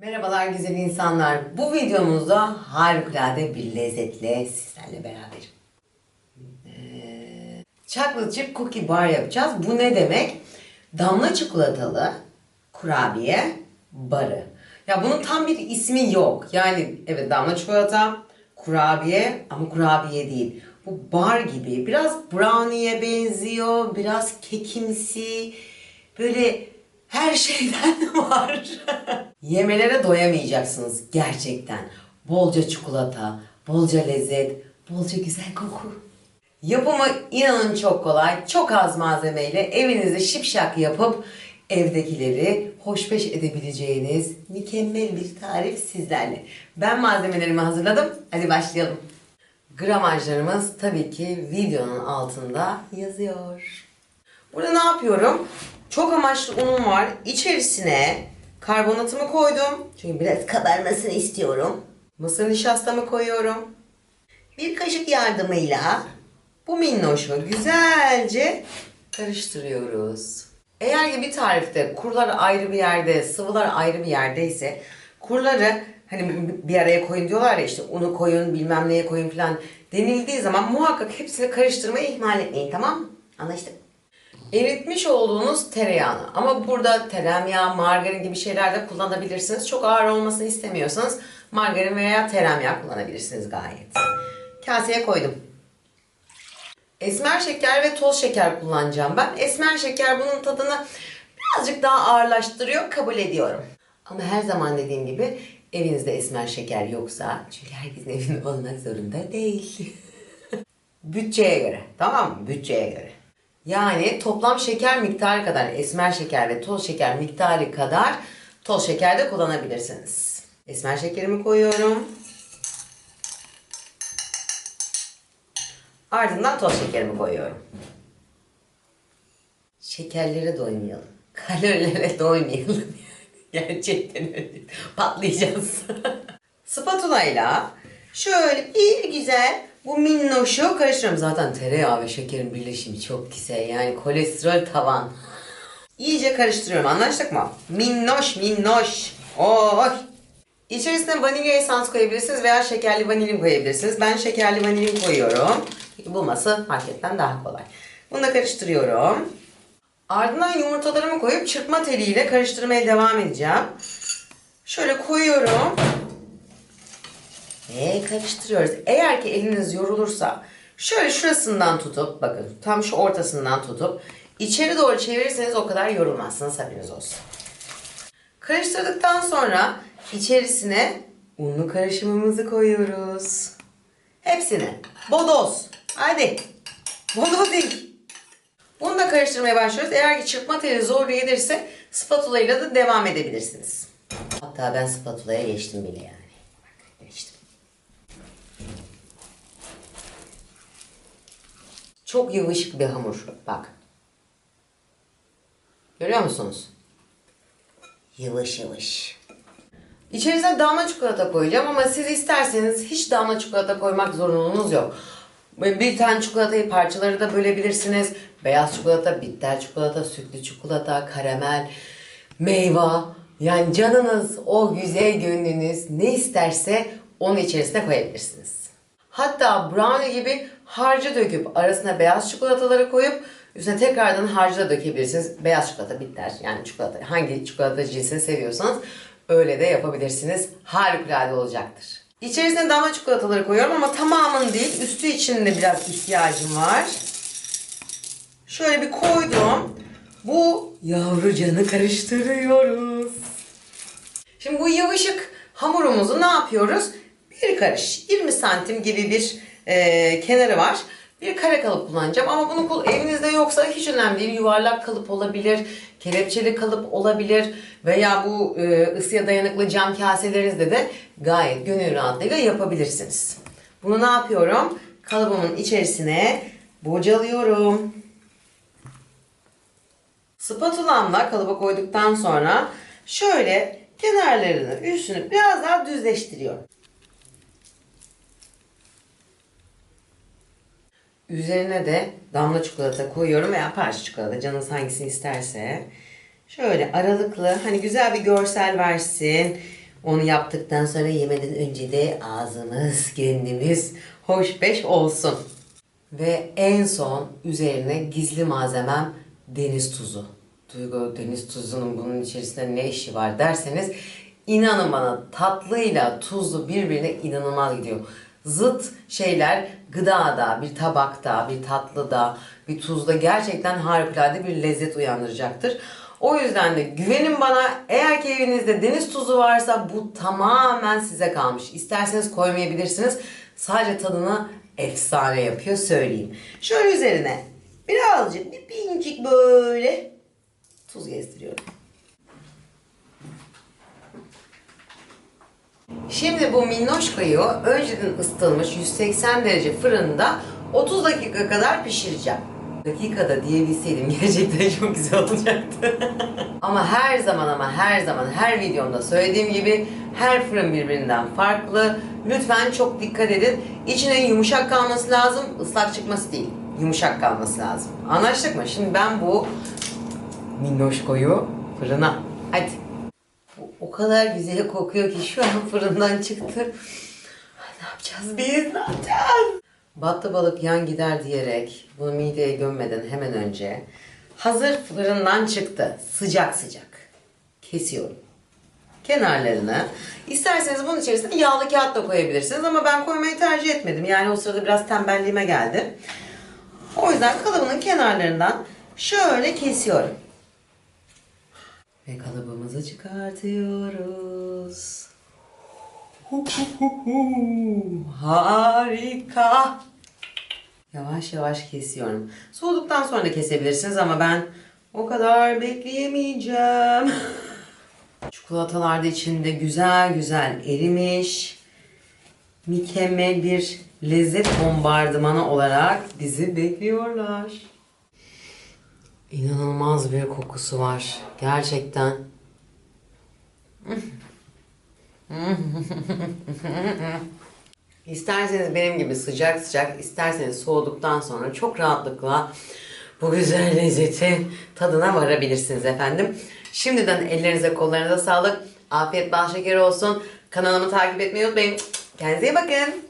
Merhabalar güzel insanlar. Bu videomuzda harikulade bir lezzetle sizlerle beraberim. Ee, chocolate chip cookie bar yapacağız. Bu ne demek? Damla çikolatalı kurabiye barı. Ya bunun tam bir ismi yok. Yani evet damla çikolata, kurabiye ama kurabiye değil. Bu bar gibi biraz brownie'ye benziyor, biraz kekimsi, böyle her şeyden var. Yemelere doyamayacaksınız gerçekten. Bolca çikolata, bolca lezzet, bolca güzel koku. Yapımı inanın çok kolay. Çok az malzemeyle evinizde şipşak yapıp evdekileri hoşbeş edebileceğiniz mükemmel bir tarif sizlerle. Ben malzemelerimi hazırladım. Hadi başlayalım. Gramajlarımız tabii ki videonun altında yazıyor. Burada ne yapıyorum? Çok amaçlı unum var. İçerisine karbonatımı koydum. Çünkü biraz kabarmasını istiyorum. Mısır nişastamı koyuyorum. Bir kaşık yardımıyla bu minnoşu güzelce karıştırıyoruz. Eğer ki bir tarifte kurlar ayrı bir yerde, sıvılar ayrı bir yerdeyse kurları hani bir araya koyun diyorlar ya işte unu koyun bilmem neye koyun falan denildiği zaman muhakkak hepsini karıştırmayı ihmal etmeyin tamam mı? Anlaştık. Eritmiş olduğunuz tereyağını ama burada tereyağı, margarin gibi şeyler de kullanabilirsiniz. Çok ağır olmasını istemiyorsanız margarin veya tereyağı kullanabilirsiniz gayet. Kaseye koydum. Esmer şeker ve toz şeker kullanacağım ben. Esmer şeker bunun tadını birazcık daha ağırlaştırıyor, kabul ediyorum. Ama her zaman dediğim gibi evinizde esmer şeker yoksa, çünkü herkesin evinde olmak zorunda değil. Bütçeye göre, tamam mı? Bütçeye göre. Yani toplam şeker miktarı kadar esmer şeker ve toz şeker miktarı kadar toz şeker de kullanabilirsiniz. Esmer şekerimi koyuyorum. Ardından toz şekerimi koyuyorum. Şekerlere doymayalım. Kalorilere doymayalım. Gerçekten öyle. Patlayacağız. Spatula ile şöyle bir güzel bu minnoşu karıştırıyorum. Zaten tereyağı ve şekerin birleşimi çok güzel. Yani kolesterol tavan. İyice karıştırıyorum. Anlaştık mı? Minnoş minnoş. Oy. İçerisine vanilya esans koyabilirsiniz veya şekerli vanilin koyabilirsiniz. Ben şekerli vanilin koyuyorum. Bulması marketten daha kolay. Bunu da karıştırıyorum. Ardından yumurtalarımı koyup çırpma teliyle karıştırmaya devam edeceğim. Şöyle koyuyorum. Ve karıştırıyoruz. Eğer ki eliniz yorulursa şöyle şurasından tutup bakın tam şu ortasından tutup içeri doğru çevirirseniz o kadar yorulmazsınız haberiniz olsun. Karıştırdıktan sonra içerisine unlu karışımımızı koyuyoruz. Hepsini. Bodoz. Hadi. Bodoz değil. Bunu da karıştırmaya başlıyoruz. Eğer ki çırpma teli zor gelirse spatula ile de devam edebilirsiniz. Hatta ben spatulaya geçtim bile yani. Bak, Geçtim. Çok yavaşık bir hamur. Bak. Görüyor musunuz? Yavaş yavaş. İçerisine damla çikolata koyacağım ama siz isterseniz hiç damla çikolata koymak zorunluluğunuz yok. Bir tane çikolatayı parçaları da bölebilirsiniz. Beyaz çikolata, bitter çikolata, sütlü çikolata, karamel, meyve. Yani canınız, o güzel gönlünüz ne isterse onu içerisine koyabilirsiniz. Hatta brownie gibi harcı döküp arasına beyaz çikolataları koyup üstüne tekrardan harcı da dökebilirsiniz. Beyaz çikolata bitter yani çikolata hangi çikolata cinsini seviyorsanız öyle de yapabilirsiniz. Harikulade olacaktır. İçerisine damla çikolataları koyuyorum ama tamamını değil üstü için de biraz ihtiyacım var. Şöyle bir koydum. Bu yavrucanı karıştırıyoruz. Şimdi bu yavaşık hamurumuzu ne yapıyoruz? Bir karış 20 santim gibi bir e, kenarı var. Bir kare kalıp kullanacağım ama bunu evinizde yoksa hiç önemli değil. Yuvarlak kalıp olabilir, kelepçeli kalıp olabilir veya bu e, ısıya dayanıklı cam kaselerinizde de gayet gönül rahatlığıyla yapabilirsiniz. Bunu ne yapıyorum? Kalıbımın içerisine bocalıyorum. Spatulamla kalıba koyduktan sonra şöyle kenarlarını, üstünü biraz daha düzleştiriyorum. Üzerine de damla çikolata koyuyorum veya parça çikolata canınız hangisini isterse. Şöyle aralıklı hani güzel bir görsel versin. Onu yaptıktan sonra yemeden önce de ağzımız, gönlümüz hoş beş olsun. Ve en son üzerine gizli malzemem deniz tuzu. Duygu deniz tuzunun bunun içerisinde ne işi var derseniz inanın bana tatlıyla tuzlu birbirine inanılmaz gidiyor. Zıt şeyler gıdada, bir tabakta, bir tatlıda, bir tuzda gerçekten harikulade bir lezzet uyandıracaktır. O yüzden de güvenin bana eğer ki evinizde deniz tuzu varsa bu tamamen size kalmış. İsterseniz koymayabilirsiniz. Sadece tadını efsane yapıyor söyleyeyim. Şöyle üzerine birazcık bir pincik böyle tuz gezdiriyorum. Şimdi bu minnoşkayı önceden ısıtılmış 180 derece fırında 30 dakika kadar pişireceğim. Dakikada diyebilseydim gerçekten çok güzel olacaktı. ama her zaman ama her zaman her videomda söylediğim gibi her fırın birbirinden farklı. Lütfen çok dikkat edin. İçinin yumuşak kalması lazım, ıslak çıkması değil. Yumuşak kalması lazım. Anlaştık mı? Şimdi ben bu minnoşkoyu fırına. Hadi. O kadar güzel kokuyor ki şu an fırından çıktı. Ay, Ne yapacağız biz? Ne yapacağız? Battı balık yan gider diyerek bunu mideye gömmeden hemen önce hazır fırından çıktı. Sıcak sıcak. Kesiyorum. Kenarlarını. İsterseniz bunun içerisine yağlı kağıt da koyabilirsiniz ama ben koymayı tercih etmedim. Yani o sırada biraz tembelliğime geldi. O yüzden kalıbının kenarlarından şöyle kesiyorum. Ve kalıbımızı çıkartıyoruz. Harika. Yavaş yavaş kesiyorum. Soğuduktan sonra kesebilirsiniz ama ben o kadar bekleyemeyeceğim. Çikolatalar da içinde güzel güzel erimiş. Mükemmel bir lezzet bombardımanı olarak bizi bekliyorlar. İnanılmaz bir kokusu var. Gerçekten. İsterseniz benim gibi sıcak sıcak, isterseniz soğuduktan sonra çok rahatlıkla bu güzel lezzetin tadına varabilirsiniz efendim. Şimdiden ellerinize kollarınıza sağlık. Afiyet bal şeker olsun. Kanalımı takip etmeyi unutmayın. Kendinize iyi bakın.